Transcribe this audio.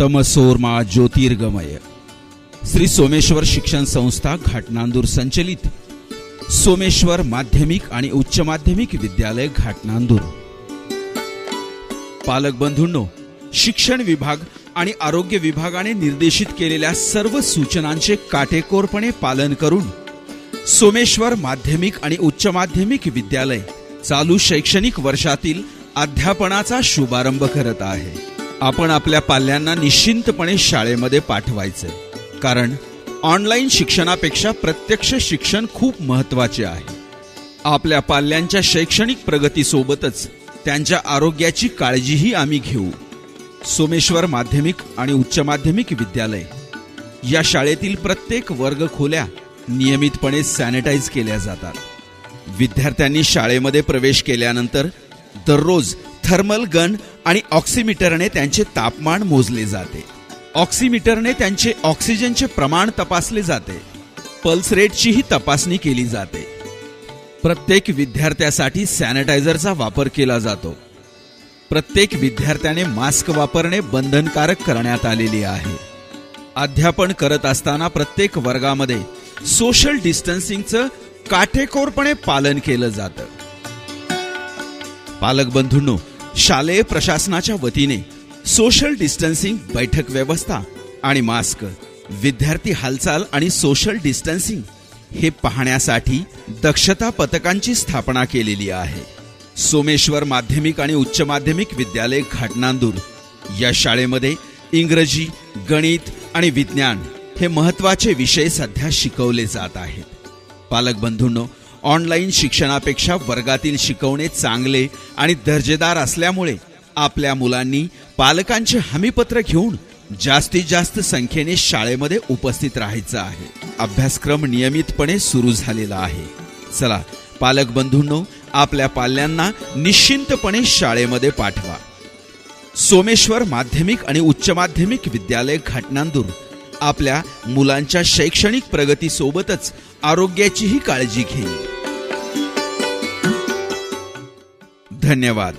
तमसोरमा ज्योतिर्गमय श्री सोमेश्वर शिक्षण संस्था घाटनांदूर संचलित सोमेश्वर माध्यमिक आणि उच्च माध्यमिक विद्यालय घाटनांदूर पालक बंधूंनो शिक्षण विभाग आणि आरोग्य विभागाने निर्देशित केलेल्या सर्व सूचनांचे काटेकोरपणे पालन करून सोमेश्वर माध्यमिक आणि उच्च माध्यमिक विद्यालय चालू शैक्षणिक वर्षातील अध्यापनाचा शुभारंभ करत आहे आपण आपल्या पाल्यांना निश्चिंतपणे शाळेमध्ये पाठवायचे. कारण ऑनलाईन शिक्षणापेक्षा प्रत्यक्ष शिक्षण खूप महत्त्वाचे आहे. आपल्या पाल्यांच्या शैक्षणिक प्रगतीसोबतच त्यांच्या आरोग्याची काळजीही आम्ही घेऊ. सोमेश्वर माध्यमिक आणि उच्च माध्यमिक विद्यालय या शाळेतील प्रत्येक वर्ग खोल्या नियमितपणे सॅनिटाईज केल्या जातात. विद्यार्थ्यांनी शाळेमध्ये प्रवेश केल्यानंतर दररोज थर्मल गन आणि ऑक्सिमीटरने त्यांचे तापमान मोजले जाते. ऑक्सिमीटरने त्यांचे ऑक्सिजनचे प्रमाण तपासले जाते. पल्स रेटचीही तपासणी केली जाते. प्रत्येक विद्यार्थ्यासाठी सॅनिटायझरचा वापर केला जातो. प्रत्येक विद्यार्थ्याने मास्क वापरणे बंधनकारक करण्यात आलेली आहे. अध्यापन करत असताना प्रत्येक वर्गामध्ये सोशल डिस्टन्सिंगचं काटेकोरपणे पालन केलं जातं. पालक बंधूंनो शालेय प्रशासनाच्या वतीने सोशल डिस्टन्सिंग बैठक व्यवस्था आणि मास्क विद्यार्थी हालचाल आणि सोशल डिस्टन्सिंग हे पाहण्यासाठी दक्षता पथकांची स्थापना केलेली आहे. सोमेश्वर माध्यमिक आणि उच्च माध्यमिक विद्यालय घाटनांदूर या शाळेमध्ये इंग्रजी गणित आणि विज्ञान हे महत्त्वाचे विषय सध्या शिकवले जात आहेत. पालक बंधूंनो ऑनलाईन शिक्षणापेक्षा वर्गातील शिकवणे चांगले आणि दर्जेदार असल्यामुळे आपल्या मुलांनी पालकांचे हमीपत्र घेऊन जास्तीत जास्त संख्येने शाळेमध्ये उपस्थित राहायचं आहे. अभ्यासक्रम नियमितपणे सुरू झालेला आहे. चला पालक बंधूंनो आपल्या पाल्यांना निश्चिंतपणे शाळेमध्ये पाठवा. सोमेश्वर माध्यमिक आणि उच्च माध्यमिक विद्यालय घाटनांदूर आपल्या मुलांच्या शैक्षणिक प्रगतीसोबतच आरोग्याचीही काळजी घेईल. धन्यवाद.